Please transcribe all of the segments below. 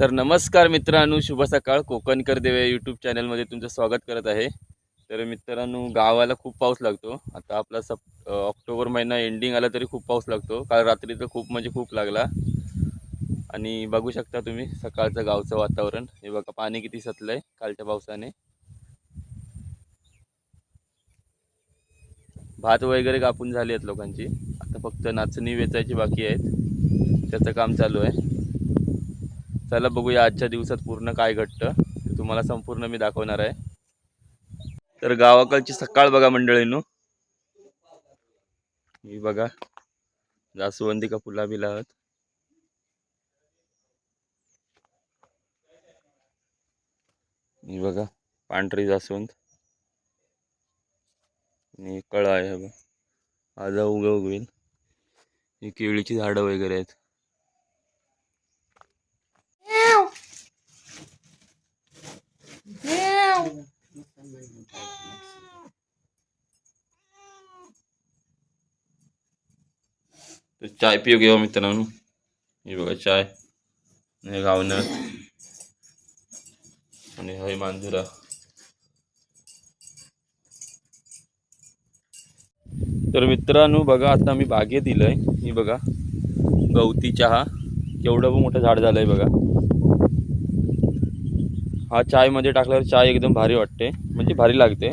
तर नमस्कार मित्रांनो शुभ सकाळ. कोकणकर देवे यूट्यूब चॅनलमध्ये तुमचं स्वागत करत आहे. तर मित्रांनो गावाला खूप पाऊस लागतो. आता आपला सप ऑक्टोबर महिना एंडिंग आला तरी खूप पाऊस लागतो. काल रात्री तर खूप म्हणजे खूप लागला. आणि बघू शकता तुम्ही सकाळचं गावचं वातावरण. हे बघा पाणी किती सतलं आहे कालच्या पावसाने. भात वगैरे कापून झाली आहेत लोकांची. आता फक्त नाचणी वेचायची बाकी आहेत. त्याचं काम चालू आहे. चला बघूया आजच्या दिवसात पूर्ण काय घडतं. ते तुम्हाला संपूर्ण मी दाखवणार आहे. तर गावाकडची सकाळ बघा मंडळींनो. ही बघा. जास्वंदी का फुला बिला आहात. ही बघा पांढरी जास्वंद. आणि कळा आहे बघा. आज उगा उगवेल ही केळीची झाडं वगैरे आहेत. तर चाय पिऊ घेऊ हो मित्रांनो. हे बघा चाय. हे आणि हय मांजुरा. तर मित्रांनो बघा आता मी बागे दिलंय. ही बघा. गवती चहा. केवढं मोठं झाड झालंय बघा. हा चायमध्ये टाकल्यावर चाय एकदम भारी वाटते. म्हणजे भारी लागते.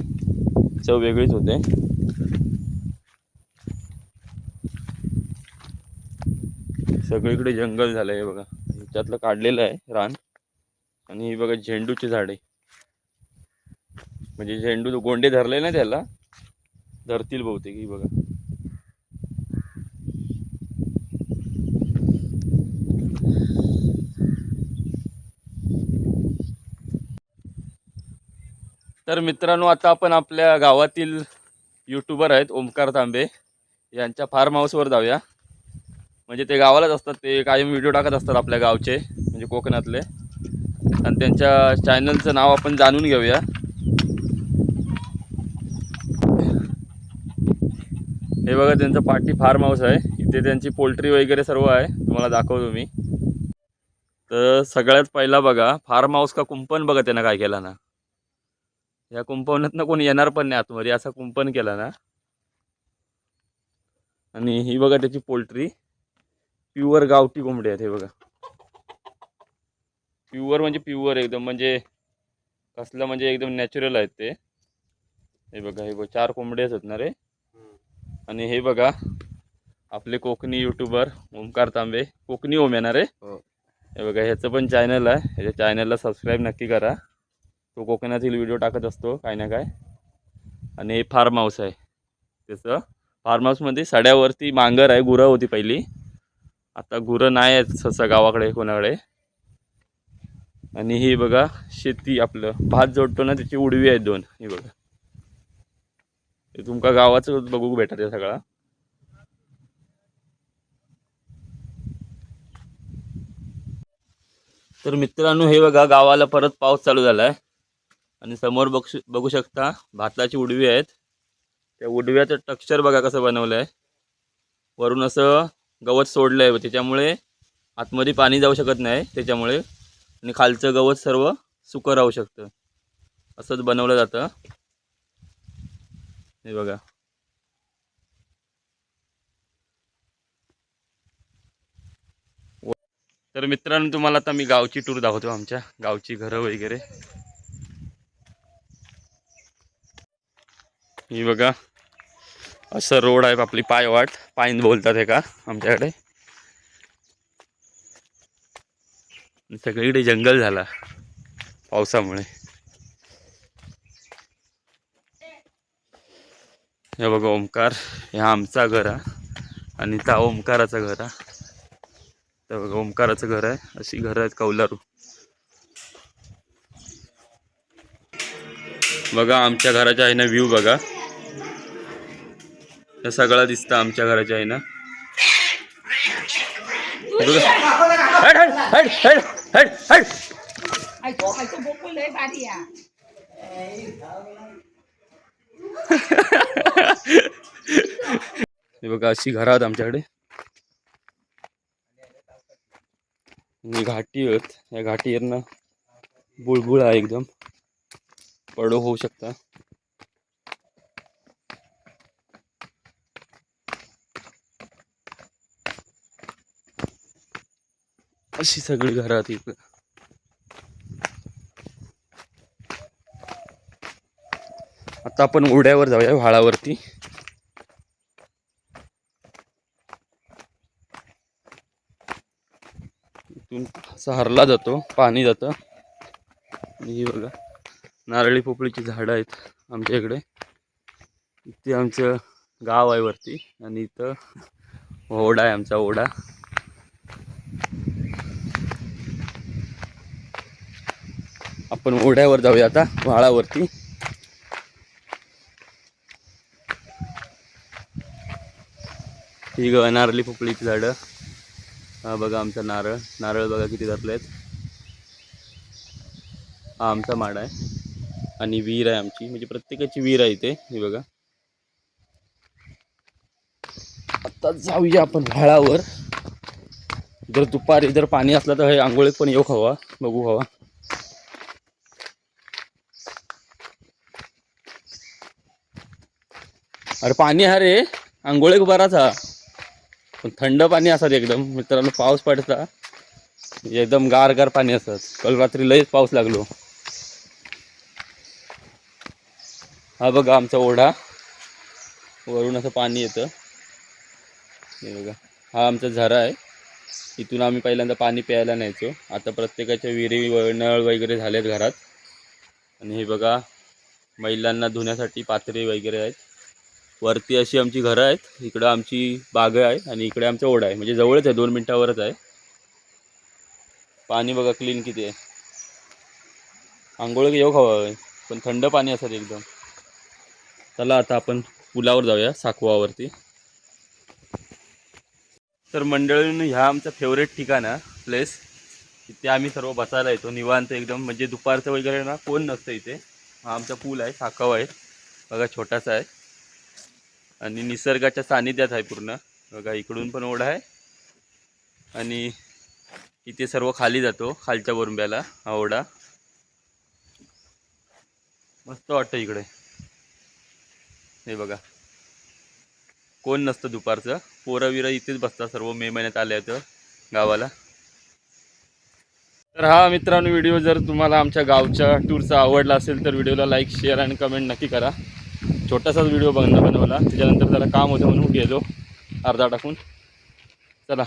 चव वेगळीच होते. सगळीकडे जंगल झालं आहे बघा. त्यातलं काढलेलं आहे रान. आणि ही बघा झेंडूची झाडे म्हणजे झेंडू गोंडे धरले ना त्याला. धरतील बहुतेक ही बघा. तर मित्रांनो आता आपण आपल्या गावातील यूट्यूबर आहेत ओमकार तांबे. यांच्या फार्म हाऊसवर जाऊया. म्हणजे ते गावालाच असतात ते कायम व्हिडिओ टाकत असतात आपल्या गावचे म्हणजे कोकणातले. आणि त्यांच्या चॅनलचं नाव आपण जाणून घेऊया. हे बघा त्यांचं पाठी फार्म हाऊस आहे. इथे त्यांची पोल्ट्री वगैरे सर्व आहे. तुम्हाला दाखवतो मी. तर सगळ्यात पहिला बघा फार्म हाऊस का कुंपण बघा त्यांना काय केला ना. या कुंपवण्यातनं कोणी येणार पण नाही आतमध्ये असा कुंपण केला ना. आणि ही बघा त्याची पोल्ट्री प्युअर गावठी कोंबडी आहेत हे बघा. प्युअर म्हणजे प्युअर एकदम म्हणजे कसलं म्हणजे एकदम नॅचरल आहेत ते. हे बघा हे बघा चार कोंबडे आहेत ना रे. आणि हे बघा आपले कोकणी यूट्यूबर ओमकार तांबे कोकणी ओम येणार आहे हो. हे बघा ह्याचं पण चॅनल आहे. ह्याच्या चॅनलला सबस्क्राईब नक्की करा. तो कोकणातील व्हिडिओ टाकत असतो काय ना काय. आणि हे फार्म हाऊस आहे. त्याचं फार्म हाऊसमध्ये सड्यावरती मांगर आहे गुरं होती पहिली. आता गुरं नाही आहेत ससा गावाकडे कोणाकडे. आणि ही बघा शेती आपलं. भात जोडतो ना त्याची उडवी आहेत दोन. ही बघा. हे तुमका गावाचं बघू भेटत आहे सगळा. तर मित्रांनो हे बघा गावाला परत पाऊस चालू झाला आहे आणि समोर बघ बघू शकता भाताची उडवी आहेत. त्या उडव्याचं टेक्स्चर बघा कसं बनवलं आहे वरून असं गवत सोडलं आहे त्याच्यामुळे आतमध्ये पाणी जाऊ शकत नाही. त्याच्यामुळे आणि खालचं गवत सर्व सुकं राहू शकतं. असंच बनवलं जातं. हे बघा. तर मित्रांनो तुम्हाला आता मी गावची टूर दाखवतो आमच्या. गावची घरं वगैरे. ही बघा. असं रोड आहे आपली पायवाट. पायन बोलतात हे का आमच्याकडे. सगळीकडे जंगल झाला पावसामुळे. हे बघा ओमकार हे आमचा घर आहे आणि त्या ओमकाराचं घर आहे तर बघा ओमकाराचं घर आहे. अशी घरं आहेत कौलारू. बघा आमच्या घराच्या आहे ना व्ह्यू बघा. हे सगळं दिसतं आमच्या घराच्या आहे ना हे बघा. अशी घरात आहेत आमच्याकडे. घाटी आहेत. या घाटीवरनं बुळबुळ आहे एकदम. पडो होऊ शकता. अशी सगळी घरात इथं. आता आपण ओढ्यावर जाऊया व्हाळावरती. इथून असा हरला जातो पाणी जातं. आणि ही बघा नारळी पोपळीची झाडं आहेत आमच्या इकडे. इथे आमचं गाव आहे वरती आणि इथं ओढा आहे आमचा ओढा. आपण ओढ्यावर जाऊया आता व्हाळावरती ही ग नारळी पोपळीची झाडं. हा बघा आमचा नारळ. नारळ बघा किती धरले आहेत हा आमचा माड आहे आणि विहीर आहे आमची. म्हणजे प्रत्येकाची विहीर आहे इथे. हे बघा. आता जाऊया आपण व्हाळावर जर दुपारी जर पाणी असलं तर हे आंघोळीत पण येऊ हवा बघू हवा अरे पाणी हा रे. आंघोळीक बराच हा. पण थंड पाणी असतात एकदम. मित्रांनो पाऊस पडता. एकदम गार गार पाणी असतात काल रात्री लयच पाऊस लागलो. हा बघा आमचा ओढा. वरून असं पाणी येतं. हे बघा. हा आमचा झरा आहे. इथून आम्ही पहिल्यांदा पाणी प्यायला न्यायचो. आता प्रत्येकाच्या विहिरी व नळ वगैरे झालेत घरात. आणि हे बघा महिलांना धुण्यासाठी पात्रे वगैरे आहेत. वरती अशी आमची घरं आहेत. इकडं आमची बाग आहे आणि इकडे आमचा ओढा आहे. म्हणजे जवळच आहे दोन मिनटावरच आहे. पाणी बघा क्लीन किती आहे. आंघोळ येऊ खावा पण थंड पाणी असत एकदम. चला आता आपण पुलावर जाऊया साखवावरती तर मंडळीनं ह्या आमचा फेवरेट ठिकाण आहे प्लेस इथे आम्ही सर्व बसायला येतो. निवांत एकदम म्हणजे दुपारचं वगैरे ना कोण नसतं इथे. हा आमचा पूल आहे साखव आहे. बघा छोटासा आहे. आणि निसर्गाच्या सानिध्यात आहे पूर्ण. बघा इकडून पण ओढा आहे. आणि इथे सर्व खाली जातो खालच्या बोरंब्याला हा ओढा. मस्त वाटतं इकडे. हे बघा. कोण नसतं दुपारचं. पोरं विरं इथेच बसतात सर्व. मे महिन्यात आले तर गावाला. तर हा मित्रांनो व्हिडिओ जर तुम्हाला आमच्या गावच्या टूरचा आवडला असेल तर व्हिडिओला लाईक शेअर आणि कमेंट नक्की करा. छोटासाच व्हिडिओ बघणं बनवला त्याच्यानंतर जरा काम होतं म्हणून गेलो. अर्धा टाकून. चला.